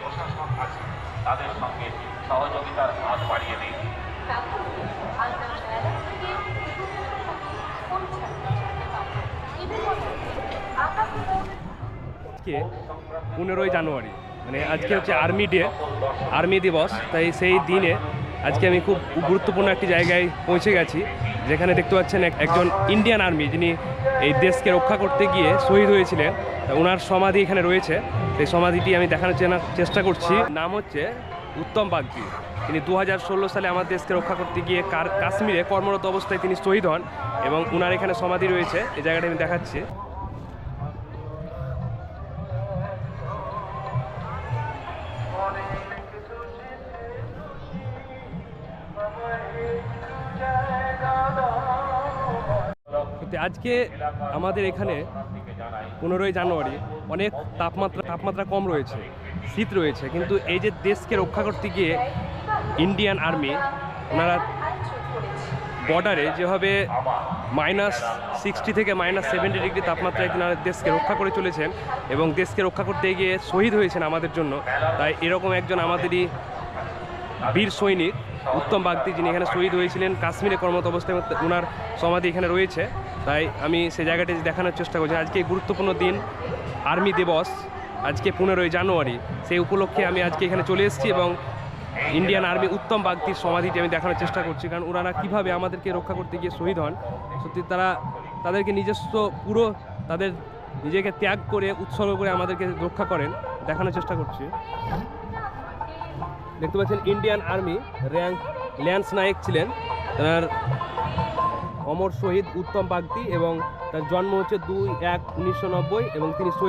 প্রশাসন আছে, তাদের সঙ্গে সহযোগিতার হাত বাড়িয়ে আজকে পনেরোই জানুয়ারি মানে আজকে হচ্ছে আর্মি ডে আর্মি দিবস, তাই সেই দিনে আজকে আমি খুব গুরুত্বপূর্ণ একটি জায়গায় পৌঁছে গেছি। যেখানে দেখতে পাচ্ছেন এক- একজন ইন্ডিয়ান আর্মি, যিনি এই দেশকে রক্ষা করতে গিয়ে শহীদ হয়েছিলেন। ওনার সমাধি এখানে রয়েছে। সেই সমাধিটি আমি দেখানোর চেষ্টা করছি। নাম হচ্ছে উত্তম বাগদি। তিনি দু হাজার ষোলো সালে আমার দেশকে রক্ষা করতে গিয়ে কার- কাশ্মীরে কর্মরত অবস্থায় তিনি শহীদ হন এবং ওনার এখানে সমাধি রয়েছে। এই জায়গাটা আমি দেখাচ্ছি। সত্যি আজকে আমাদের এখানে পনেরোই জানুয়ারি অনেক তাপমাত্রা তাপমাত্রা কম রয়েছে, শীত রয়েছে, কিন্তু এই যে দেশকে রক্ষা করতে গিয়ে ইন্ডিয়ান আর্মি, ওনারা বর্ডারে যেভাবে মাইনাস সিক্সটি থেকে মাইনাস সেভেন্টি ডিগ্রি তাপমাত্রায় ওনারা দেশকে রক্ষা করে চলেছেন এবং দেশকে রক্ষা করতে গিয়ে শহীদ হয়েছেন আমাদের জন্য, তাই এরকম একজন আমাদেরই বীর সৈনিক উত্তম বাগদি যিনি এখানে শহীদ হয়েছিলেন কাশ্মীরে কর্মরত অবস্থায় ওনার সমাধি এখানে রয়েছে। তাই আমি সেই জায়গাটি দেখানোর চেষ্টা করছি। আজকে গুরুত্বপূর্ণ দিন, আর্মি দিবস, আজকে পনেরোই জানুয়ারি। সেই উপলক্ষে আমি আজকে এখানে চলে এসেছি এবং ইন্ডিয়ান আর্মি উত্তম বাগদির সমাধিটি আমি দেখানোর চেষ্টা করছি। কারণ ওনারা কীভাবে আমাদেরকে রক্ষা করতে গিয়ে শহীদ হন, সত্যি তারা তাদেরকে নিজস্ব পুরো তাদের নিজেকে ত্যাগ করে, উৎসর্গ করে আমাদেরকে রক্ষা করেন, দেখানোর চেষ্টা করছি। দেখতে পাচ্ছেন Indian army rank lance naik ছিলেন। তার অমর শহীদ উত্তম বাগদি এবং তার জন্ম হচ্ছে দুই এক উনিশশো এবং তিনি শহীদ